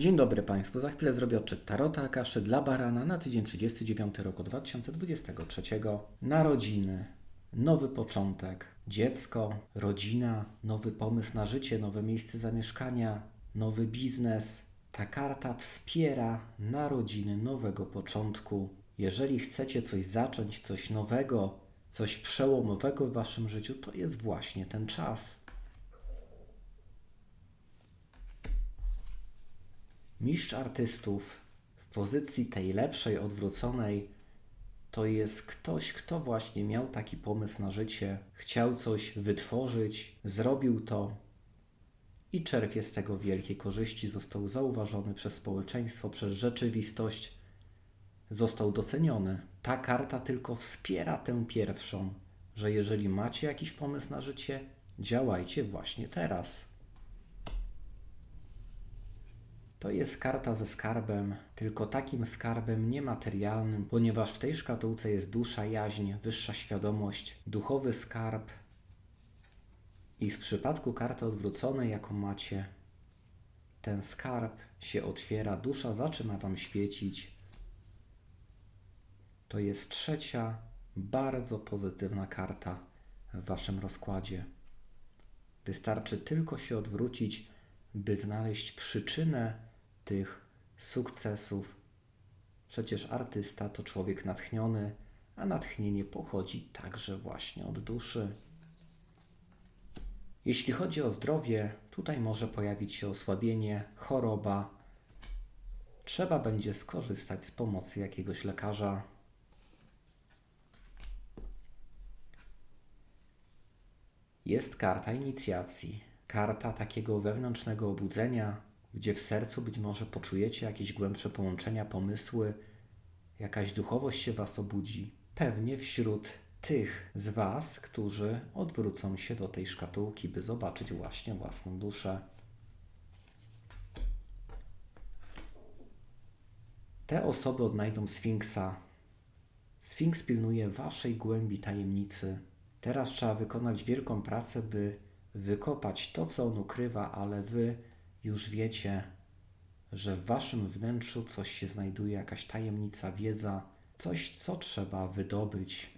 Dzień dobry Państwu. Za chwilę zrobię odczyt Tarota Akaszy dla Barana na tydzień 39 roku 2023. Narodziny, nowy początek, dziecko, rodzina, nowy pomysł na życie, nowe miejsce zamieszkania, nowy biznes. Ta karta wspiera narodziny nowego początku. Jeżeli chcecie coś zacząć, coś nowego, coś przełomowego w Waszym życiu, to jest właśnie ten czas. Mistrz artystów w pozycji tej lepszej, odwróconej, to jest ktoś, kto właśnie miał taki pomysł na życie, chciał coś wytworzyć, zrobił to i czerpie z tego wielkie korzyści. Został zauważony przez społeczeństwo, przez rzeczywistość, został doceniony. Ta karta tylko wspiera tę pierwszą, że jeżeli macie jakiś pomysł na życie, działajcie właśnie teraz. To jest karta ze skarbem, tylko takim skarbem niematerialnym, ponieważ w tej szkatułce jest dusza, jaźń, wyższa świadomość, duchowy skarb. I w przypadku karty odwróconej, jaką macie, ten skarb się otwiera, dusza zaczyna Wam świecić. To jest trzecia, bardzo pozytywna karta w Waszym rozkładzie. Wystarczy tylko się odwrócić, by znaleźć przyczynę tych sukcesów. Przecież artysta to człowiek natchniony, a natchnienie pochodzi także właśnie od duszy. Jeśli chodzi o zdrowie, tutaj może pojawić się osłabienie, choroba. Trzeba będzie skorzystać z pomocy jakiegoś lekarza. Jest karta inicjacji, karta takiego wewnętrznego obudzenia, gdzie w sercu być może poczujecie jakieś głębsze połączenia, pomysły, jakaś duchowość się Was obudzi. Pewnie wśród tych z Was, którzy odwrócą się do tej szkatułki, by zobaczyć właśnie własną duszę. Te osoby odnajdą Sfinksa. Sfinks pilnuje Waszej głębi tajemnicy. Teraz trzeba wykonać wielką pracę, by wykopać to, co on ukrywa, ale Wy już wiecie, że w waszym wnętrzu coś się znajduje, jakaś tajemnica, wiedza, coś, co trzeba wydobyć.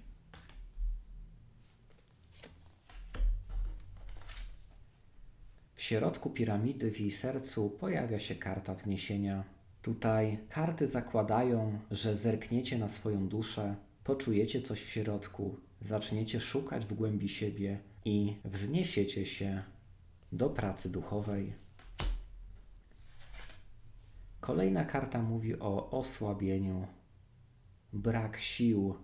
W środku piramidy, w jej sercu, pojawia się karta wzniesienia. Tutaj karty zakładają, że zerkniecie na swoją duszę, poczujecie coś w środku, zaczniecie szukać w głębi siebie i wzniesiecie się do pracy duchowej. Kolejna karta mówi o osłabieniu, brak sił,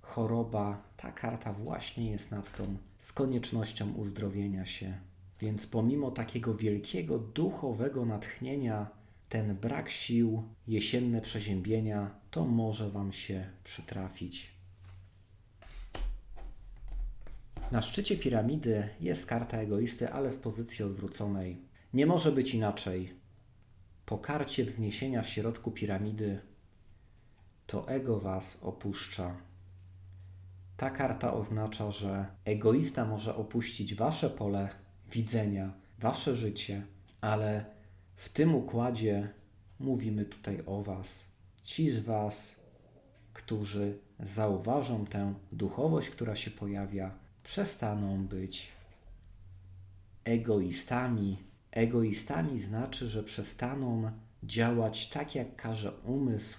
choroba. Ta karta właśnie jest nad tą z koniecznością uzdrowienia się. Więc pomimo takiego wielkiego duchowego natchnienia, ten brak sił, jesienne przeziębienia, to może Wam się przytrafić. Na szczycie piramidy jest karta egoisty, ale w pozycji odwróconej. Nie może być inaczej po karcie wzniesienia w środku piramidy, to ego was opuszcza. Ta karta oznacza, że egoista może opuścić wasze pole widzenia, wasze życie, ale w tym układzie mówimy tutaj o was. Ci z was, którzy zauważą tę duchowość, która się pojawia, przestaną być egoistami, Egoistami znaczy, że przestaną działać tak, jak każe umysł,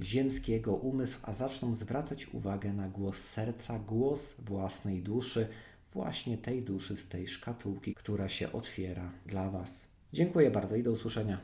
ziemskiego umysł, a zaczną zwracać uwagę na głos serca, głos własnej duszy, właśnie tej duszy z tej szkatułki, która się otwiera dla Was. Dziękuję bardzo i do usłyszenia.